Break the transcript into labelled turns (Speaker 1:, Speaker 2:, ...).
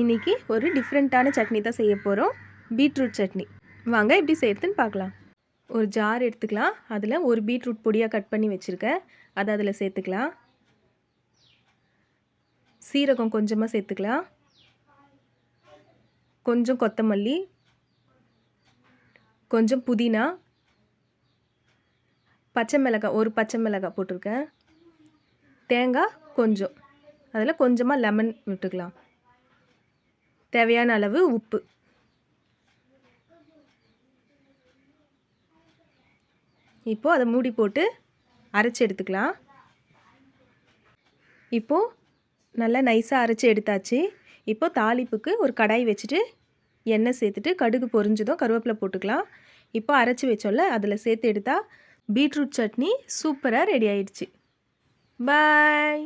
Speaker 1: இன்றைக்கி ஒரு டிஃப்ரெண்ட்டான சட்னி தான் செய்ய போகிறோம் பீட்ரூட் சட்னி. வாங்க எப்படி செய்யறதுன்னு பார்க்கலாம். ஒரு ஜார் எடுத்துக்கலாம். அதில் ஒரு பீட்ரூட் பொடியாக கட் பண்ணி வச்சுருக்கேன். அதை அதில் சேர்த்துக்கலாம். சீரகம் கொஞ்சமாக சேர்த்துக்கலாம். கொஞ்சம் கொத்தமல்லி. கொஞ்சம் புதினா. பச்சை மிளகாய் ஒரு பச்சை மிளகாய் போட்டிருக்கேன். தேங்காய் கொஞ்சம். அதில் கொஞ்சமாக லெமன் விட்டுக்கலாம். தேவையான அளவு உப்பு. இப்போது அதை மூடி போட்டு அரைச்சி எடுத்துக்கலாம். இப்போது நல்லா நைஸாக அரைச்சி எடுத்தாச்சு. இப்போது தாளிப்புக்கு ஒரு கடாய் வச்சுட்டு எண்ணெய் சேர்த்துட்டு கடுகு பொரிஞ்சதும் கருவேப்பிலை போட்டுக்கலாம். இப்போ அரைச்சி வச்சோல்ல அதில் சேர்த்து எடுத்தால் பீட்ரூட் சட்னி சூப்பராக ரெடி ஆயிடுச்சு. பாய்.